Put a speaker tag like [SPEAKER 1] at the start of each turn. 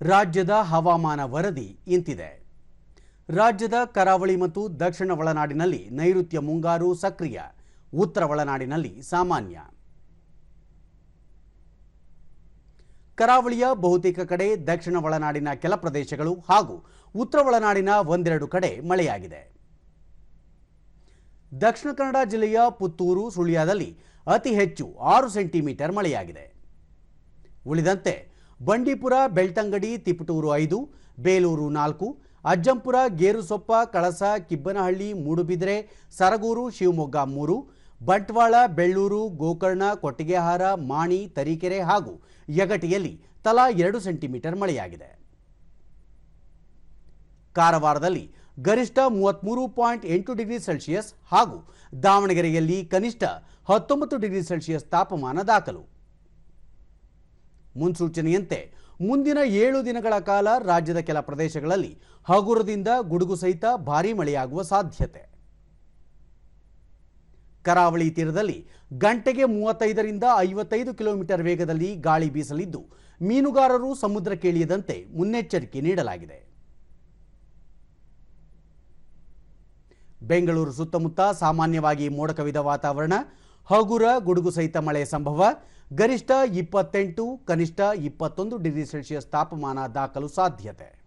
[SPEAKER 1] ರಾಜ್ಯದ ಹವಾಮಾನ ವರದಿ ಇಂತಿದೆ. ರಾಜ್ಯದ ಕರಾವಳಿ ಮತ್ತು ದಕ್ಷಿಣ ಒಳನಾಡಿನಲ್ಲಿ ನೈಋತ್ಯ ಮುಂಗಾರು ಸಕ್ರಿಯ, ಉತ್ತರ ಒಳನಾಡಿನಲ್ಲಿ ಸಾಮಾನ್ಯ. ಕರಾವಳಿಯ ಬಹುತೇಕ ಕಡೆ ದಕ್ಷಿಣ ಒಳನಾಡಿನ ಕೆಲ ಪ್ರದೇಶಗಳು ಹಾಗೂ ಉತ್ತರ ಒಳನಾಡಿನ ಒಂದೆರಡು ಕಡೆ ಮಳೆಯಾಗಿದೆ. ದಕ್ಷಿಣ ಕನ್ನಡ ಜಿಲ್ಲೆಯ ಪುತ್ತೂರು, ಸುಳ್ಯದಲ್ಲಿ ಅತಿ ಹೆಚ್ಚು ಆರು ಸೆಂಟಿಮೀಟರ್ ಮಳೆಯಾಗಿದೆ. ಉಳಿದಂತೆ ಬಂಡೀಪುರ, ಬೆಳ್ತಂಗಡಿ, ತಿಪಟೂರು ಐದು, ಬೇಲೂರು ನಾಲ್ಕು, ಅಜ್ಜಂಪುರ, ಗೇರುಸೊಪ್ಪ, ಕಳಸ, ಕಿಬ್ಬನಹಳ್ಳಿ ಮೂಡುಬಿದ್ರೆ, ಸರಗೂರು, ಶಿವಮೊಗ್ಗ ಮೂರು, ಬಂಟ್ವಾಳ, ಬೆಳ್ಳೂರು, ಗೋಕರ್ಣ, ಕೊಟ್ಟಿಗೆಹಾರ, ಮಾಣಿ, ತರೀಕೆರೆ ಹಾಗೂ ಯಗಟಿಯಲ್ಲಿ ತಲಾ ಎರಡು ಸೆಂಟಿಮೀಟರ್ ಮಳೆಯಾಗಿದೆ. ಕಾರವಾರದಲ್ಲಿ ಗರಿಷ್ಠ ಮೂವತ್ತ್ಮೂರು ಪಾಯಿಂಟ್ ಎಂಟು ಡಿಗ್ರಿ ಸೆಲ್ಸಿಯಸ್ ಹಾಗೂ ದಾವಣಗೆರೆಯಲ್ಲಿ ಕನಿಷ್ಠ ಹತ್ತೊಂಬತ್ತು ಡಿಗ್ರಿ ಸೆಲ್ಸಿಯಸ್ ತಾಪಮಾನ ದಾಖಲು. ಮುನ್ಸೂಚನೆಯಂತೆ, ಮುಂದಿನ ಏಳು ದಿನಗಳ ಕಾಲ ರಾಜ್ಯದ ಕೆಲ ಪ್ರದೇಶಗಳಲ್ಲಿ ಹಗುರದಿಂದ ಗುಡುಗು ಸಹಿತ ಭಾರೀ ಮಳೆಯಾಗುವ ಸಾಧ್ಯತೆ. ಕರಾವಳಿ ತೀರದಲ್ಲಿ ಗಂಟೆಗೆ ಮೂವತ್ತೈದರಿಂದ ಐವತ್ತೈದು ಕಿಲೋಮೀಟರ್ ವೇಗದಲ್ಲಿ ಗಾಳಿ ಬೀಸಲಿದ್ದು, ಮೀನುಗಾರರು ಸಮುದ್ರಕ್ಕೆ ಕೇಳಿಯದಂತೆ ಮುನ್ನೆಚ್ಚರಿಕೆ ನೀಡಲಾಗಿದೆ. ಬೆಂಗಳೂರು ಸುತ್ತಮುತ್ತ ಸಾಮಾನ್ಯವಾಗಿ ಮೋಡಕವಿದ ವಾತಾವರಣ, ಹಗುರ ಗುಡುಗು ಸಹಿತ ಮಳೆ ಸಂಭವ ಗರಿಷ್ಠ ಇಪ್ಪತ್ತೆಂಟು ಕನಿಷ್ಠ ಇಪ್ಪತ್ತೊಂದು ಡಿಗ್ರಿ ಸೆಲ್ಸಿಯಸ್ ತಾಪಮಾನ ದಾಖಲು ಸಾಧ್ಯತೆ.